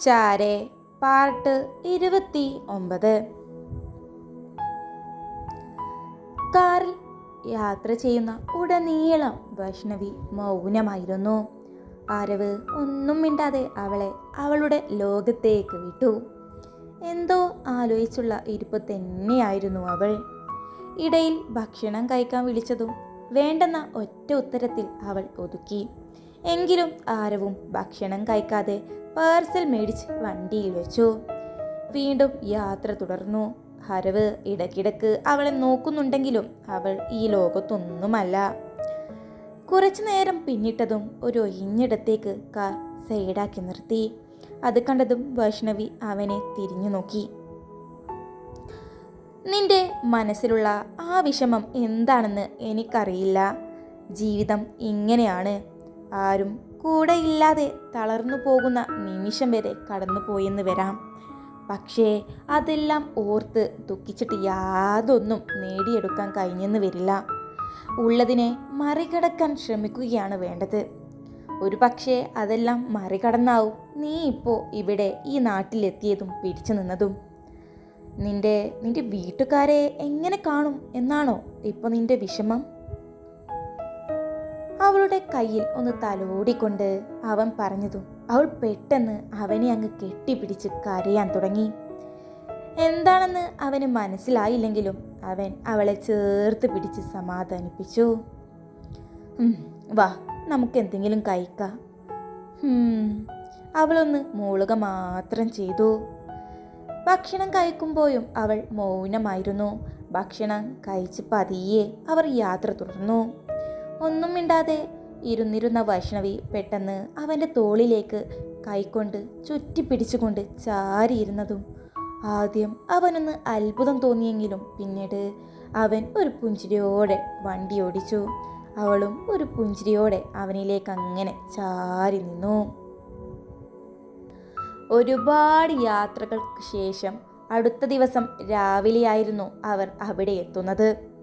ചാരെ. പാർട്ട് ഇരുപത്തി ഒമ്പത്. കാറിൽ യാത്ര ചെയ്യുന്ന ഉടനീളം വൈഷ്ണവി മൗനമായിരുന്നു. ആരവ് ഒന്നും മിണ്ടാതെ അവളെ അവളുടെ ലോകത്തേക്ക് വിട്ടു. എന്തോ ആലോചിച്ചുള്ള ഇരിപ്പ് തന്നെയായിരുന്നു അവൾ. ഇടയിൽ ഭക്ഷണം കഴിക്കാൻ വിളിച്ചതും വേണ്ടെന്ന ഒറ്റ ഉത്തരത്തിൽ അവൾ ഒതുക്കി. എങ്കിലും ആരവും ഭക്ഷണം കഴിക്കാതെ പാർസൽ മേടിച്ച് വണ്ടിയിൽ വെച്ചു. വീണ്ടും യാത്ര തുടർന്നു. ഹരവ് ഇടയ്ക്കിടയ്ക്ക് അവളെ നോക്കുന്നുണ്ടെങ്കിലും അവൾ ഈ ലോകത്തൊന്നുമല്ല. കുറച്ചു നേരം പിന്നിട്ടതും ഒരു ഒഴിഞ്ഞിടത്തേക്ക് കാർ സൈഡാക്കി നിർത്തി. അത് കണ്ടതും വൈഷ്ണവി അവനെ തിരിഞ്ഞു നോക്കി. നിന്റെ മനസ്സിലുള്ള ആ വിഷമം എന്താണെന്ന് എനിക്കറിയില്ല. ജീവിതം ഇങ്ങനെയാണ്. ആരും കൂടെ ഇല്ലാതെ തളർന്നു പോകുന്ന നിമിഷം വരെ കടന്നുപോയെന്ന് വരാം. പക്ഷേ അതെല്ലാം ഓർത്ത് ദുഃഖിച്ചിട്ട് യാതൊന്നും നേടിയെടുക്കാൻ കഴിഞ്ഞെന്ന് വരില്ല. ഉള്ളതിനെ മറികടക്കാൻ ശ്രമിക്കുകയാണ് വേണ്ടത്. ഒരു പക്ഷേ അതെല്ലാം മറികടന്നാവും നീ ഇപ്പോൾ ഇവിടെ ഈ നാട്ടിലെത്തിയതും പിടിച്ചു നിന്നതും. നിന്റെ നിന്റെ വീട്ടുകാരെ എങ്ങനെ കാണും എന്നാണോ ഇപ്പോൾ നിന്റെ വിഷമം? അവളുടെ കയ്യിൽ ഒന്ന് തലോടിക്കൊണ്ട് അവൻ പറഞ്ഞതും അവൾ പെട്ടെന്ന് അവനെ അങ്ങ് കെട്ടിപ്പിടിച്ച് കരയാൻ തുടങ്ങി. എന്താണെന്ന് അവന് മനസ്സിലായില്ലെങ്കിലും അവൻ അവളെ ചേർത്ത് പിടിച്ച് സമാധാനിപ്പിച്ചു. വാ നമുക്ക് എന്തെങ്കിലും കഴിക്കാം. അവളൊന്ന് മൂളുക മാത്രം ചെയ്തു. ഭക്ഷണം കഴിക്കുമ്പോഴും അവൾ മൗനമായിരുന്നു. ഭക്ഷണം കഴിച്ച് പതിയെ അവർ യാത്ര തുടർന്നു. ഒന്നും മിണ്ടാതെ ഇരുന്നിരുന്ന വൈഷ്ണവി പെട്ടെന്ന് അവന്റെ തോളിലേക്ക് കൈകൊണ്ട് ചുറ്റിപ്പിടിച്ചുകൊണ്ട് ചാരിയിരുന്നതും. ആദ്യം അവനൊന്ന് അത്ഭുതം തോന്നിയെങ്കിലും പിന്നീട് അവൻ ഒരു പുഞ്ചിരിയോടെ വണ്ടി ഓടിച്ചു. അവളും ഒരു പുഞ്ചിരിയോടെ അവനിലേക്ക് അങ്ങനെ ചാരി നിന്നു. ഒരുപാട് യാത്രകൾക്ക് ശേഷം അടുത്ത ദിവസം രാവിലെയായിരുന്നു അവർ അവിടെ എത്തുന്നത്.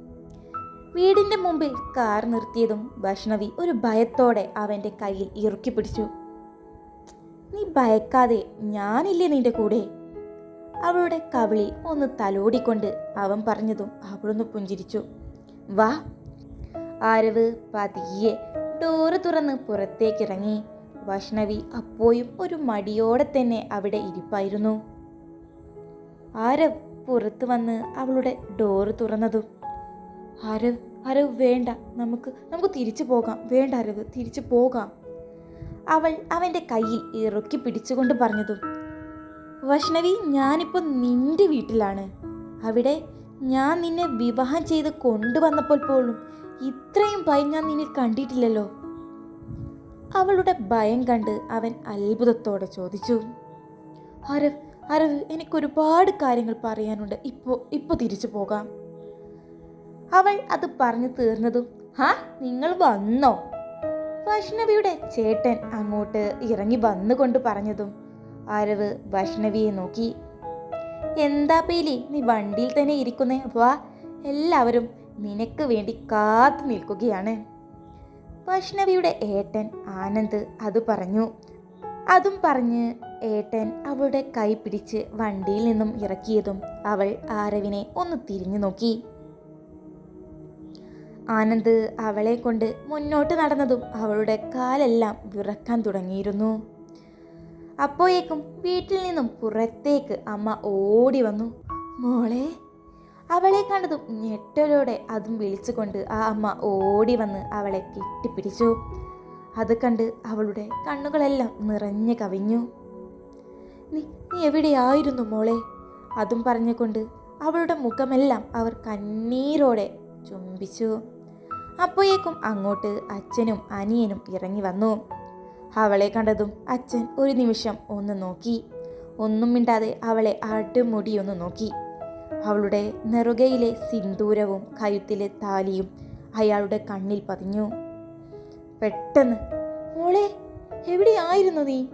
വീടിന്റെ മുമ്പിൽ കാർ നിർത്തിയതും വൈഷ്ണവി ഒരു ഭയത്തോടെ അവന്റെ കയ്യിൽ ഇറുക്കി പിടിച്ചു. നീ ഭയക്കാതെ ഞാനില്ലേ നിന്റെ കൂടെ? അവളുടെ കവിളിൽ ഒന്ന് തലോടിക്കൊണ്ട് അവൻ പറഞ്ഞതും അവളൊന്ന് പുഞ്ചിരിച്ചു. വാ. ആരവ് പതിയെ ഡോറ് തുറന്ന് പുറത്തേക്കിറങ്ങി. വൈഷ്ണവി അപ്പോഴും ഒരു മടിയോടെ തന്നെ അവിടെ ഇരിപ്പായിരുന്നു. ആരവ് പുറത്തു വന്ന് അവളുടെ ഡോറ് തുറന്നതും ആരവ് അരവ് വേണ്ട. നമുക്ക് നമുക്ക് തിരിച്ചു പോകാം. വേണ്ട അരവ് തിരിച്ചു പോകാം. അവൾ അവന്റെ കയ്യിൽ ഇറുക്കി പിടിച്ചുകൊണ്ട് പറഞ്ഞതും വൈഷ്ണവി ഞാനിപ്പോൾ നിന്റെ വീട്ടിലാണ്. അവിടെ ഞാൻ നിന്നെ വിവാഹം ചെയ്ത് കൊണ്ടുവന്നപ്പോൾ പോലും ഇത്രയും ഭയം ഞാൻ നിന്നെ കണ്ടിട്ടില്ലല്ലോ. അവളുടെ ഭയം കണ്ട് അവൻ അത്ഭുതത്തോടെ ചോദിച്ചു അരവ് അരവ് എനിക്കൊരുപാട് കാര്യങ്ങൾ പറയാനുണ്ട്. ഇപ്പോൾ ഇപ്പോൾ തിരിച്ചു പോകാം. അവൾ അത് പറഞ്ഞു തീർന്നതും ഹാ നിങ്ങൾ വന്നോ? വൈഷ്ണവിയുടെ ചേട്ടൻ അങ്ങോട്ട് ഇറങ്ങി വന്നുകൊണ്ട് പറഞ്ഞതും ആരവ് വൈഷ്ണവിയെ നോക്കി എന്താ പേലി നീ വണ്ടിയിൽ തന്നെ ഇരിക്കുന്നേ വാ എല്ലാവരും നിനക്ക് വേണ്ടി കാത്തു നിൽക്കുകയാണ്. വൈഷ്ണവിയുടെ ഏട്ടൻ ആനന്ദ് അത് പറഞ്ഞു. അതും പറഞ്ഞ് ഏട്ടൻ അവളുടെ കൈ പിടിച്ച് വണ്ടിയിൽ നിന്നും ഇറക്കിയതും അവൾ ആരവിനെ ഒന്ന് തിരിഞ്ഞു നോക്കി. ആനന്ദ് അവളെ കൊണ്ട് മുന്നോട്ട് നടന്നതും അവളുടെ കാലെല്ലാം വിറക്കാൻ തുടങ്ങിയിരുന്നു. അപ്പോഴേക്കും വീട്ടിൽ നിന്നും പുറത്തേക്ക് അമ്മ ഓടി വന്നു. മോളെ അവളെ കണ്ടതും ഞെട്ടലോടെ അതും വിളിച്ചുകൊണ്ട് ആ അമ്മ ഓടി വന്ന് അവളെ കെട്ടിപ്പിടിച്ചു. അത് കണ്ട് അവളുടെ കണ്ണുകളെല്ലാം നിറഞ്ഞു കവിഞ്ഞു. നീ നീ എവിടെയായിരുന്നു മോളെ? അതും പറഞ്ഞുകൊണ്ട് അവളുടെ മുഖമെല്ലാം അവർ കണ്ണീരോടെ ചുംബിച്ചു. അപ്പോഴേക്കും അങ്ങോട്ട് അച്ഛനും അനിയനും ഇറങ്ങി വന്നു. അവളെ കണ്ടതും അച്ഛൻ ഒരു നിമിഷം ഒന്ന് നോക്കി. ഒന്നും മിണ്ടാതെ അവളെ അടുമുടിയൊന്ന് നോക്കി. അവളുടെ നെറുകയിലെ സിന്ദൂരവും കയുത്തിലെ താലിയും അയാളുടെ കണ്ണിൽ പതിഞ്ഞു. പെട്ടെന്ന്. മോളെ എവിടെയായിരുന്നു നീ?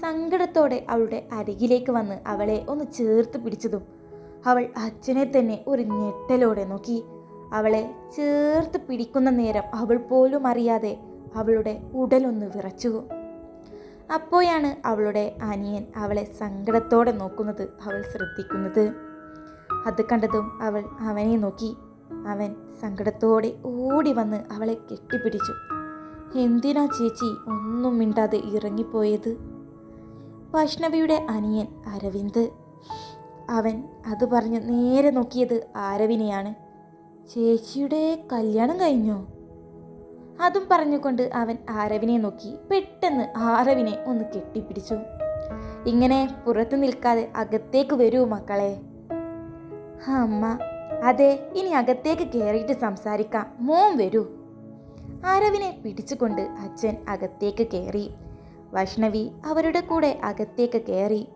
സങ്കടത്തോടെ അവളുടെ അരികിലേക്ക് വന്ന് അവളെ ഒന്ന് ചേർത്ത് പിടിച്ചതും അവൾ അച്ഛനെ തന്നെ ഒരു ഞെട്ടലോടെ നോക്കി. അവളെ ചേർത്ത് പിടിക്കുന്ന നേരം അവൾ പോലും അറിയാതെ അവളുടെ ഉടലൊന്ന് വിറച്ചു. അപ്പോഴാണ് അവളുടെ അനിയൻ അവളെ സങ്കടത്തോടെ നോക്കുന്നത് അവൾ ശ്രദ്ധിക്കുന്നത്. അത് കണ്ടതും അവൾ അവനെ നോക്കി. അവൻ സങ്കടത്തോടെ ഓടി വന്ന് അവളെ കെട്ടിപ്പിടിച്ചു. എന്തിനാ ചേച്ചി ഒന്നും മിണ്ടാതെ ഇറങ്ങിപ്പോയത്? വൈഷ്ണവിയുടെ അനിയൻ അരവിന്ദ്. അവൻ അത് പറഞ്ഞ് നേരെ നോക്കിയത് ആരവിനെയാണ്. ചേച്ചിയുടെ കല്യാണം കഴിഞ്ഞോ? അതും പറഞ്ഞുകൊണ്ട് അവൻ ആരവിനെ നോക്കി പെട്ടെന്ന് ആരവിനെ ഒന്ന് കെട്ടിപ്പിടിച്ചു. ഇങ്ങനെ പുറത്തു നിൽക്കാതെ അകത്തേക്ക് വരൂ മക്കളെ. അമ്മ. അതെ ഇനി അകത്തേക്ക് കയറിയിട്ട് സംസാരിക്കാം. മോൻ വരൂ. ആരവിനെ പിടിച്ചുകൊണ്ട് അച്ഛൻ അകത്തേക്ക് കയറി. വൈഷ്ണവി അവരുടെ കൂടെ അകത്തേക്ക് കയറി.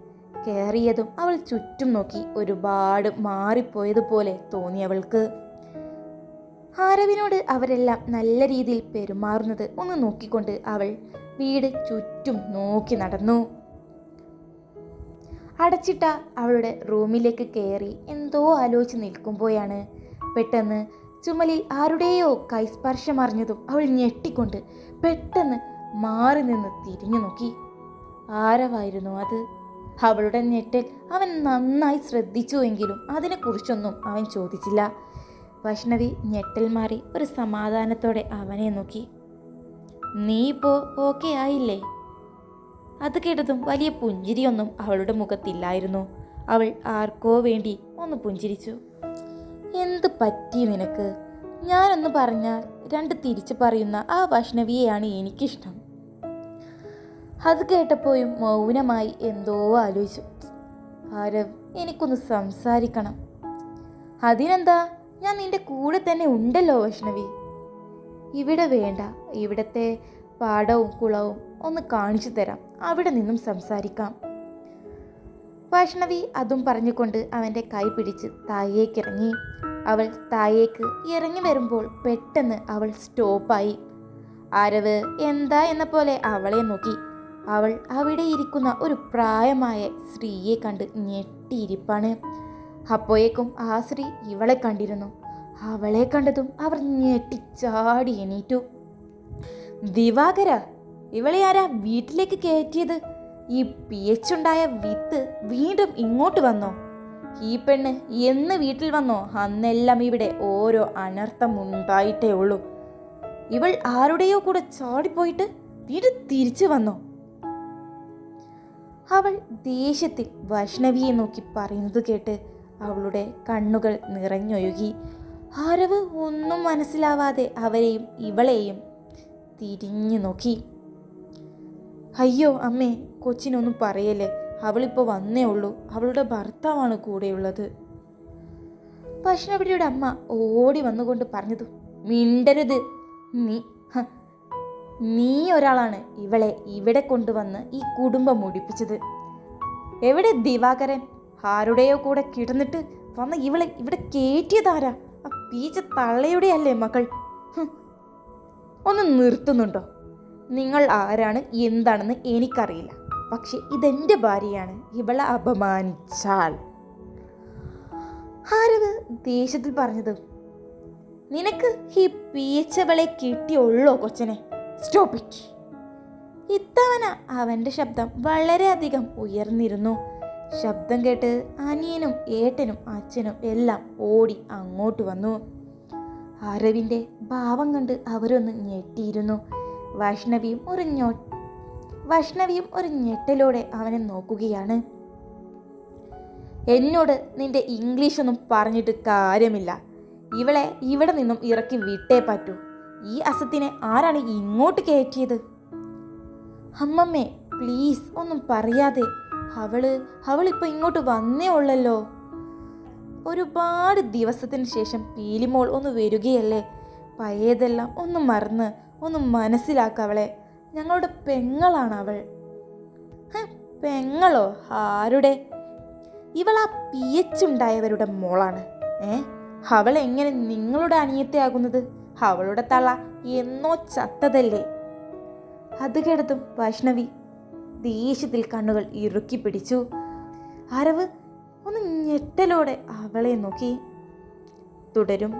കയറിയതും അവൾ ചുറ്റും നോക്കി ഒരുപാട് മാറിപ്പോയതുപോലെ തോന്നി അവൾക്ക്. ആരവിനോട് അവരെല്ലാം നല്ല രീതിയിൽ പെരുമാറുന്നത് ഒന്ന് നോക്കിക്കൊണ്ട് അവൾ വീട് ചുറ്റും നോക്കി നടന്നു. അടച്ചിട്ട അവളുടെ റൂമിലേക്ക് കയറി എന്തോ ആലോചിച്ച് നിൽക്കുമ്പോഴാണ് പെട്ടെന്ന് ചുമലിൽ ആരുടെയോ കൈസ്പർശം അറിഞ്ഞതും അവൾ ഞെട്ടിക്കൊണ്ട് പെട്ടെന്ന് മാറി നിന്ന് തിരിഞ്ഞു നോക്കി. ആരവായിരുന്നു അത്? അവളുടെ ഞെട്ടൽ അവൻ നന്നായി ശ്രദ്ധിച്ചുവെങ്കിലും അതിനെക്കുറിച്ചൊന്നും അവൻ ചോദിച്ചില്ല. വൈഷ്ണവി ഞെട്ടൽ മാറി ഒരു സമാധാനത്തോടെ അവനെ നോക്കി. നീ ഇപ്പോൾ ഓക്കെ ആയില്ലേ? അത് കേട്ടതും വലിയ പുഞ്ചിരിയൊന്നും അവളുടെ മുഖത്തില്ലായിരുന്നു. അവൾ ആർക്കോ വേണ്ടി ഒന്ന് പുഞ്ചിരിച്ചു. എന്ത് പറ്റി നിനക്ക്? ഞാനൊന്ന് പറഞ്ഞാൽ രണ്ട് തിരിച്ചു പറയുന്ന ആ വൈഷ്ണവിയെയാണ് എനിക്കിഷ്ടം. അത് കേട്ടപ്പോഴും മൗനമായി എന്തോ ആലോചിച്ചു. ആരവ് എനിക്കൊന്ന് സംസാരിക്കണം. അതിനെന്താ? ഞാൻ നിന്റെ കൂടെ തന്നെ ഉണ്ടല്ലോ വൈഷ്ണവി. ഇവിടെ വേണ്ട. ഇവിടത്തെ പാടവും കുളവും ഒന്ന് കാണിച്ചു തരാം. അവിടെ നിന്നും സംസാരിക്കാം. വൈഷ്ണവി അതും പറഞ്ഞുകൊണ്ട് അവന്റെ കൈ പിടിച്ച് താഴേക്കിറങ്ങി. അവൾ താഴേക്ക് ഇറങ്ങി വരുമ്പോൾ പെട്ടെന്ന് അവൾ സ്റ്റോപ്പായി. ആരവ് എന്താ എന്ന പോലെ അവളെ നോക്കി. അവൾ അവിടെ ഇരിക്കുന്ന ഒരു പ്രായമായ സ്ത്രീയെ കണ്ട് ഞെട്ടിയിരിപ്പാണ്. അപ്പോഴേക്കും ആ സ്ത്രീ ഇവളെ കണ്ടിരുന്നു. അവളെ കണ്ടതും അവർ ഞെട്ടിച്ചാടി എണീറ്റു. ദിവാകര ഇവളെ ആരാ വീട്ടിലേക്ക് കയറ്റിയത്? ഈ പി എച്ച് ഉണ്ടായ വിത്ത് വീണ്ടും ഇങ്ങോട്ട് വന്നോ? ഈ പെണ്ണ് എന്ന് വീട്ടിൽ വന്നോ? അന്നെല്ലാം ഇവിടെ ഓരോ അനർത്ഥം ഉണ്ടായിട്ടേ ഉള്ളൂ. ഇവൾ ആരുടെയോ കൂടെ ചാടിപ്പോയിട്ട് വീട് തിരിച്ചു വന്നോ? അവൾ ദേഷ്യത്തിൽ വൈഷ്ണവിയെ നോക്കി പറയുന്നത് കേട്ട് അവളുടെ കണ്ണുകൾ നിറഞ്ഞൊഴുകി. ആരവ് ഒന്നും മനസ്സിലാവാതെ അവരെയും ഇവളെയും തിരിഞ്ഞു നോക്കി. അയ്യോ അമ്മേ കൊച്ചിനൊന്നും പറയല്ലേ? അവളിപ്പോൾ വന്നേ ഉള്ളൂ. അവളുടെ ഭർത്താവാണ് കൂടെയുള്ളത്. വൈഷ്ണവിയുടെ അമ്മ ഓടി വന്നുകൊണ്ട് പറഞ്ഞതു മിണ്ടരുത്. നീ നീ ഒരാളാണ് ഇവളെ ഇവിടെ കൊണ്ടുവന്ന് ഈ കുടുംബം മുടിപ്പിച്ചത്. എവിടെ ദിവാകരൻ? ആരുടെയോ കൂടെ കിടന്നിട്ട് വന്ന ഇവളെ ഇവിടെ കയറ്റിയതാരാ ആ പീച്ച തള്ളയുടെ അല്ലേ മകൾ ഒന്ന് നിർത്തുന്നുണ്ടോ? നിങ്ങൾ ആരാണ്? എന്താണെന്ന് എനിക്കറിയില്ല. പക്ഷെ ഇതെന്റെ ഭാര്യയാണ്. ഇവളെ അപമാനിച്ചാൽ. ആരത്? ദേഷ്യത്തിൽ പറഞ്ഞത്. നിനക്ക് ഈ പീച്ചവളെ കിട്ടിയുള്ളോ കൊച്ചനെ? സ്റ്റോപ്പ് ഇറ്റ് ഇത്തവണ അവന്റെ ശബ്ദം വളരെയധികം ഉയർന്നിരുന്നു. ശബ്ദം കേട്ട് അനിയനും ഏട്ടനും അച്ഛനും എല്ലാം ഓടി അങ്ങോട്ട് വന്നു. അരവിന്റെ ഭാവം കണ്ട് അവരൊന്ന് ഞെട്ടിയിരുന്നു. വൈഷ്ണവിയും ഒരു ഞൊ വൈഷ്ണവിയും ഒരു ഞെട്ടലോടെ അവനെ നോക്കുകയാണ്. എന്നോട് നിന്റെ ഇംഗ്ലീഷൊന്നും പറഞ്ഞിട്ട് കാര്യമില്ല. ഇവളെ ഇവിടെ നിന്നും ഇറക്കി വിട്ടേ പറ്റൂ. ഈ അസത്തിനെ ആരാണ് ഇങ്ങോട്ട് കയറ്റിയത്? അമ്മമ്മേ പ്ലീസ് ഒന്നും പറയാതെ അവൾ അവളിപ്പോൾ ഇങ്ങോട്ട് വന്നേ ഉള്ളല്ലോ. ഒരുപാട് ദിവസത്തിന് ശേഷം പീലിമോൾ ഒന്ന് വരികയല്ലേ? പഴയതെല്ലാം ഒന്ന് മറന്ന് ഒന്ന് മനസ്സിലാക്കവളെ ഞങ്ങളുടെ പെങ്ങളാണ് അവൾ പെങ്ങളോ? ആരുടെ? ഇവൾ ആ പി എച്ച് ഉണ്ടായവരുടെ മോളാണ്. ഏ? അവൾ എങ്ങനെ നിങ്ങളുടെ അനിയത്തെയാകുന്നത് അവളുടെ തള എന്നോ ചത്തതല്ലേ? അത് കേടത്തും വൈഷ്ണവി ദേഷ്യത്തിൽ കണ്ണുകൾ ഇറുക്കി പിടിച്ചു. അരവ് ഒന്ന് ഞെട്ടലോടെ അവളെ നോക്കി. തുടരും.